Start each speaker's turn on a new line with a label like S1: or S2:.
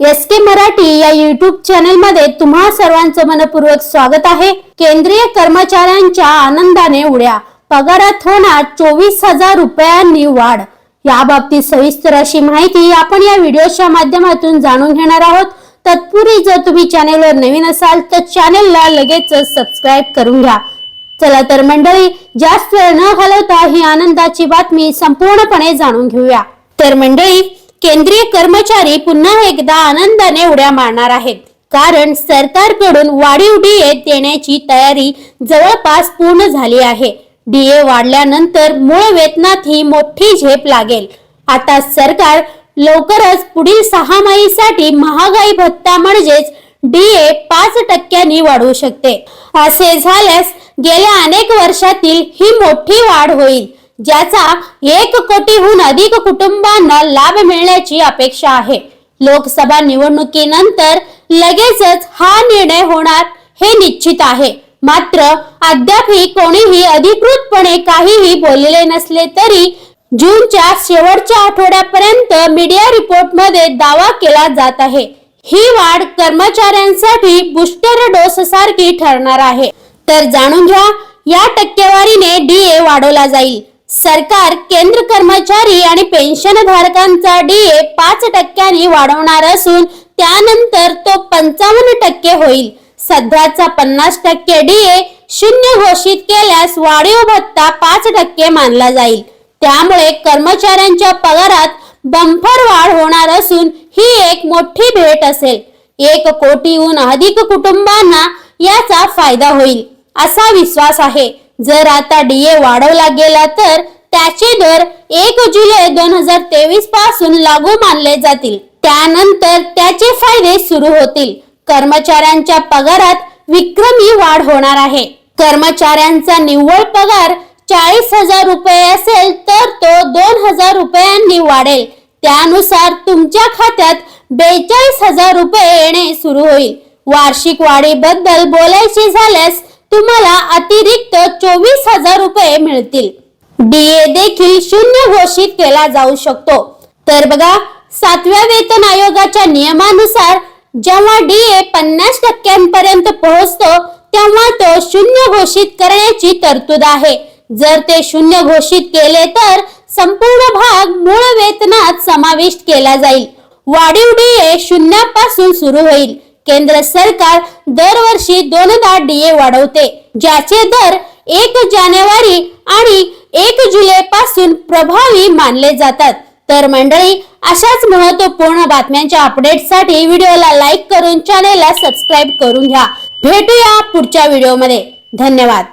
S1: S के मराठी या YouTube चॅनलमध्ये तुम्हा सर्वांचं मनपूर्वक स्वागत आहे. केंद्रीय कर्मचाऱ्यांच्या आनंदाने उड्या. पगारात होणार चोवीस हजार रुपयांनी वाढ. या बाबतीत सविस्तर अशी माहिती आपण या व्हिडिओच्या माध्यमातून जाणून घेणार आहोत. तत्पूर्वी जर तुम्ही चॅनेलवर नवीन असाल तर चॅनेलला लगेच सबस्क्राईब करून घ्या. चला तर मंडळी जास्त वेळ न घालवता ही आनंदाची बातमी संपूर्णपणे जाणून घेऊया. तर मंडळी केंद्रीय कर्मचारी पुन्हा एकदा आनंदाने उड्या मारणार आहेत. कारण सरकारकडून वाढीव डीए देण्याची तयारी जवळपास पूर्ण झाली आहे. डीए वाढल्यानंतर मूळ वेतनात ही मोठी झेप लागेल. आता सरकार लवकरच पुढील सहामाहीसाठी महागाई भत्ता म्हणजेच डीए पाच टक्क्यांनी वाढवू शकते. असे झाल्यास गेल्या अनेक वर्षातील ही मोठी वाढ होईल. ज्याचा एक कोटीहून अधिक कुटुंबांना लाभ मिळण्याची अपेक्षा आहे. लोकसभा निवडणुकीनंतर लगेचच हा निर्णय होणार हे निश्चित आहे. मात्र अद्यापही कोणीही अधिकृतपणे काहीही बोलले नसले तरी जूनच्या शेवटच्या आठवड्यापर्यंत मीडिया रिपोर्टमध्ये दावा केला जात आहे. ही वाढ कर्मचाऱ्यांसाठी बुस्टर डोस सारखी ठरणार आहे. तर जाणून घ्या या टक्केवारीने डीए वाढवला जाईल. सरकार केंद्र कर्मचारी आणि पेन्शन धारकांचा डीए पाच टक्क्यांनी वाढवणार असून त्यानंतर तो पंचावन्न टक्के होईल. सध्याचा पन्नास टक्के डीए शून्य घोषित केल्यास वाढीव भत्ता पाच टक्के मानला जाईल. त्यामुळे कर्मचाऱ्यांच्या पगारात बंफर वाढ होणार असून ही एक मोठी भेट असेल. एक कोटीहून अधिक कुटुंबांना याचा फायदा होईल असा विश्वास आहे. जर आता डीए वाढवला गेला तर त्याचे दर एक जुलै दोन हजार तेवीसपासून लागू मानले जातील. त्यानंतर त्याचे फायदे सुरू होतील. कर्मचाऱ्यांच्या पगारात विक्रमी वाढ होणार आहे. कर्मचाऱ्यांचा निव्वळ पगार चाळीस हजार रुपये असेल तर तो दोन हजार रुपयांनी वाढेल. त्यानुसार तुमच्या खात्यात बेचाळीस हजार रुपये येणे सुरू होईल. वार्षिक वाढीबद्दल बोलायचे झाल्यास तुम्हाला अतिरिक्त चोवीस हजार रुपये मिळतील. डीए देखील शून्य घोषित केला जाऊ शकतो. तर बघा सातव्या वेतन आयोगाच्या नियमानुसार जेव्हा डीए पन्नास टक्क्यांपर्यंत पोहोचतो तेव्हा तो शून्य घोषित करण्याची तरतूद आहे. जर ते शून्य घोषित केले तर संपूर्ण भाग मूळ वेतनात समाविष्ट केला जाईल. वाढीव डीए शून्यापासून सुरू होईल. केंद्र सरकार दरवर्षी दोनदा डीए वाढवते ज्याचे दर एक जानेवारी आणि एक जुलै पासून प्रभावी मानले जातात. तर मंडळी अशाच महत्त्वपूर्ण बातम्यांच्या अपडेटसाठी व्हिडिओला लाईक करून चॅनेलला सबस्क्राईब करून घ्या. भेटूया पुढच्या व्हिडिओमध्ये. धन्यवाद.